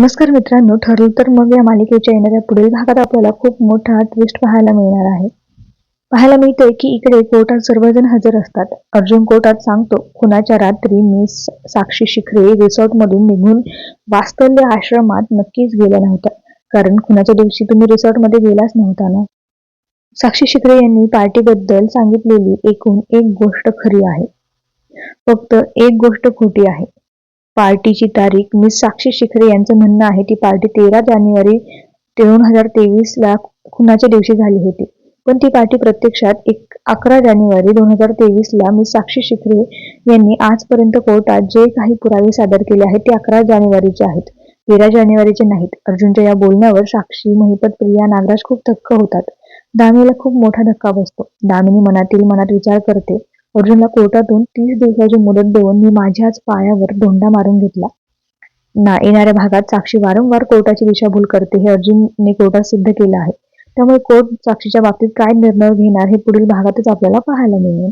नमस्कार मित्रांनो ठरलं तर मग या मालिकेच्या येणाऱ्या पुढील भागात आपल्याला खूप मोठा ट्विस्ट पाहायला मिळणार आहे. पाहायला मिळते की इकडे कोर्टात सर्वजण हजर असतात. अर्जुन कोर्टात सांगतो खुनाच्या रात्री मी साक्षी शिखरे रिसॉर्ट मधून निघून वास्तव्य आश्रमात नक्कीच गेल्या नव्हत्या कारण खुनाच्या दिवशी तुम्ही रिसॉर्टमध्ये गेलाच नव्हता ना? साक्षी शिखरे यांनी पार्टीबद्दल सांगितलेली एकूण एक गोष्ट खरी आहे. फक्त एक गोष्ट खोटी आहे. पार्टीची तारीख. मिस साक्षी शिखरे यांचं म्हणणं आहे ती पार्टी तेरा जानेवारी दोन हजार तेवीस ला खुनाच्या दिवशी झाली होती. पण ती पार्टी प्रत्यक्षात एक अकरा जानेवारी दोन हजार तेवीस ला मिस साक्षी शिखरे यांनी आजपर्यंत कोर्टात जे काही पुरावे सादर केले आहेत ते अकरा जानेवारीचे आहेत. तेरा जानेवारीचे नाहीत. अर्जुनच्या या बोलण्यावर साक्षी महिपत प्रिया नागराज खूप थक्क होतात. दामिनीला खूप मोठा धक्का बसतो. दामिनी मनातील मनात विचार करते अर्जुनला कोर्टातून तीस दिवसाची मुदत देऊन मी माझ्याच पायावर धोंडा मारून घेतला. ना येणाऱ्या भागात साक्षी वारंवार कोर्टाची दिशाभूल करते हे अर्जुनने कोर्टात सिद्ध केलं आहे. त्यामुळे कोर्ट साक्षीच्या बाबतीत काय निर्णय घेणार हे पुढील भागातच आपल्याला पाहायला मिळेल.